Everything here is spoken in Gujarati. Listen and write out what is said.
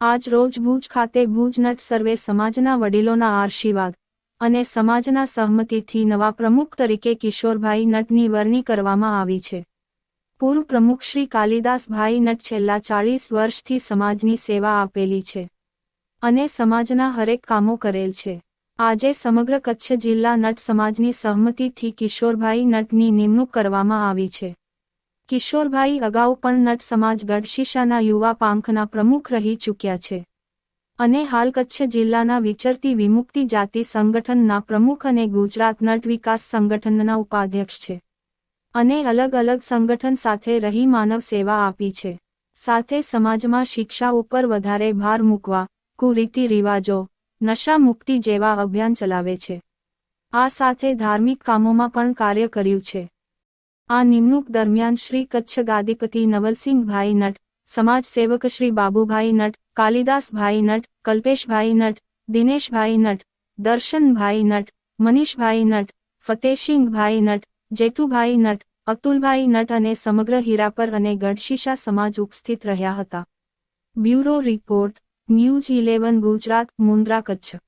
આજ રોજ ભુજ ખાતે ભુજ નટ સર્વે સમાજના વડીલોના આશીર્વાદ અને સમાજના સહમતિથી નવા પ્રમુખ તરીકે કિશોરભાઈ નટની વરણી કરવામાં આવી છે. પૂર્વ પ્રમુખ શ્રી કાલિદાસભાઈ નટ છેલ્લા ચાળીસ વર્ષથી સમાજની સેવા આપેલી છે અને સમાજના હરેક કામો કરેલ છે. આજે સમગ્ર કચ્છ જિલ્લા નટ સમાજની સહમતિથી કિશોરભાઈ નટની નિમણૂક કરવામાં આવી છે. કિશોરભાઈ અગાઉ પણ નટ સમાજ ગઢશીશાના યુવા પાંખના પ્રમુખ રહી ચૂક્યા છે. અને હાલ કચ્છ જિલ્લાના વિચરતી વિમુક્તિ જાતિ સંગઠનના પ્રમુખ અને ગુજરાત નટ વિકાસ સંગઠનના ઉપાધ્યક્ષ છે. અને અલગ અલગ સંગઠન સાથે રહી માનવ સેવા આપી છે. સાથે સમાજમાં શિક્ષા ઉપર વધારે ભાર મૂકવા, કુરીતિ રિવાજો નશા મુક્તિ જેવા અભિયાન ચલાવે છે. આ સાથે ધાર્મિક કામોમાં પણ કાર્ય કર્યું છે. આ નિમણૂક દરમિયાન શ્રી કચ્છ ગાદીપતિ નવલસિંહભાઈ નટ, સમાજ સેવક શ્રી બાબુભાઈ નટ, કાલિદાસભાઈ નટ, કલ્પેશભાઈ નટ, દિનેશભાઈ નટ, દર્શનભાઈ નટ, મનીષભાઈ નટ ફતેસિંહભાઈ નટ જેતુભાઈ નટ, અતુલભાઈ નટ અને સમગ્ર હીરાપર અને ગઢશીશા સમાજ ઉપસ્થિત રહ્યા હતા. Bureau report. News eleven Gujarat Mundra Kutch.